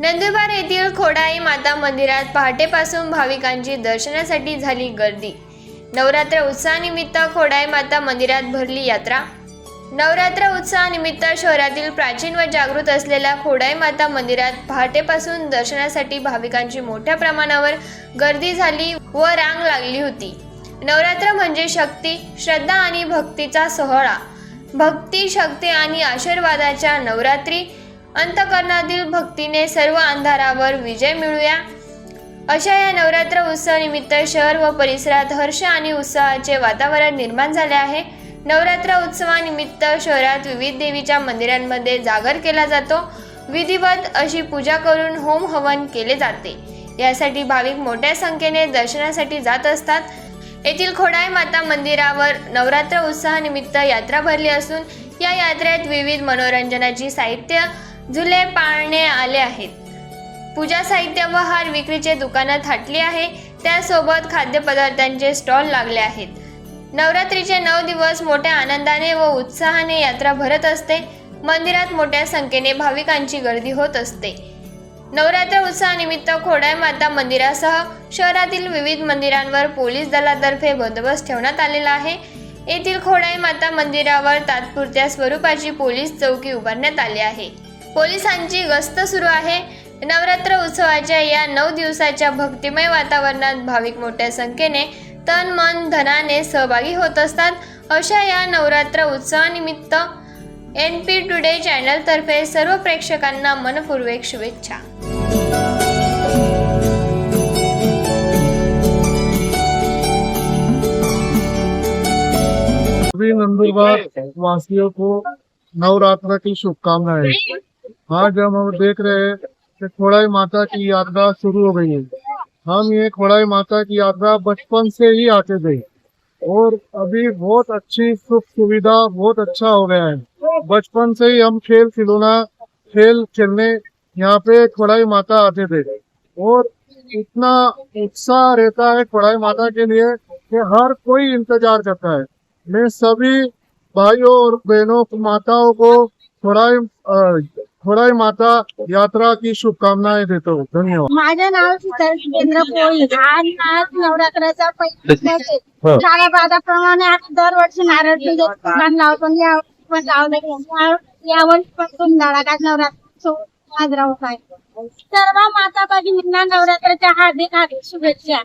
नंदुरबार येथील खोडाई माता मंदिरात पहाटेपासून भाविकांची दर्शनासाठी झाली गर्दी. नवरात्र उत्सवानिमित्त खोडाई माता मंदिरात भरली यात्रा. नवरात्र उत्सवानिमित्त शहरातील प्राचीन व जागृत असलेल्या खोडाई माता मंदिरात पहाटेपासून दर्शनासाठी भाविकांची मोठ्या प्रमाणावर गर्दी झाली व रांग लागली होती. नवरात्र म्हणजे शक्ती श्रद्धा आणि भक्तीचा सोहळा. भक्ती शक्ती आणि आशीर्वादाच्या नवरात्री अंतकरणातील भक्तीने सर्व अंधारावर विजय मिळूया. अशा या नवरात्र उत्सवानिमित्त शहर व परिसरात हर्ष आणि उत्साहाचे वातावरण निर्माण झाले आहे. नवरात्र उत्सवानिमित्त शहरात विविध देवीच्या मंदिरांमध्ये जागर केला जातो. विधिवत अशी पूजा करून होम हवन केले जाते. यासाठी भाविक मोठ्या संख्येने दर्शनासाठी जात असतात. येथील खोडाई माता मंदिरावर नवरात्र उत्सवानिमित्त यात्रा भरली असून या यात्रेत विविध मनोरंजनाची साहित्य झुले पाळणे आले आहेत. पूजा साहित्य व हार विक्रीचे दुकानात थाटली आहे. त्यासोबत खाद्यपदार्थांचे स्टॉल लागले आहेत. नवरात्रीचे नऊ दिवस मोठ्या आनंदाने व उत्साहाने यात्रा भरत असते. मंदिरात मोठ्या संख्येने भाविकांची गर्दी होत असते. नवरात्र उत्सवानिमित्त खोडाई माता मंदिरासह शहरातील विविध मंदिरांवर पोलीस दलातर्फे बंदोबस्त ठेवण्यात आलेला आहे. येथील खोडाई माता मंदिरावर तात्पुरत्या स्वरूपाची पोलीस चौकी उभारण्यात आली आहे. पोलिसांची गस्त सुरू आहे. नवरात्र उत्सवाच्या या नऊ दिवसाच्या भक्तिमय वातावरणात भाविक मोठ्या संख्येने तन मन धनाने सहभागी होत असतात. अशा या नवरात्र उत्सवानिमित्त एन पी टुडे चॅनलतर्फे सर्व प्रेक्षकांना मनपूर्वक शुभेच्छा. नंदुरबार वासियों को नवरात्र की शुभकामनाएं। आज हम हम देख रहे हैं कि खोड़ाई माता की यात्रा शुरू हो गई है। हम ये खोड़ाई माता की यात्रा बचपन से ही आते थे। और अभी बहुत अच्छी सुख सुविधा बहुत अच्छा हो गया है। बचपन से ही हम खेल खिलौना, खेल खेलने यहाँ पे खोड़ाई माता आते थे। और इतना उत्साह रहता है खोड़ाई माता के लिए कि हर कोई इंतज़ार करता है। मैं सभी भाइयों और बहनों, माताओं को थोड़ाई अ, थोड़ाई माता यात्रा की शुभकामनाएं देता. हूँ धन्यवाद. माझं नाव शीतल जितेंद्र कोळी. आज आज नवरात्राचा पहिला दिवस आहे. हो. आम्ही दरवर्षी नारळ दुकान लावतो. आणि यावर्षी पण लावलं या- यावर्षी पण धुमधडाक्यात नवरात्र साजरा होत आहे. सर्व माता भगिनींना नवरात्राच्या हार्दिक हार्दिक शुभेच्छा.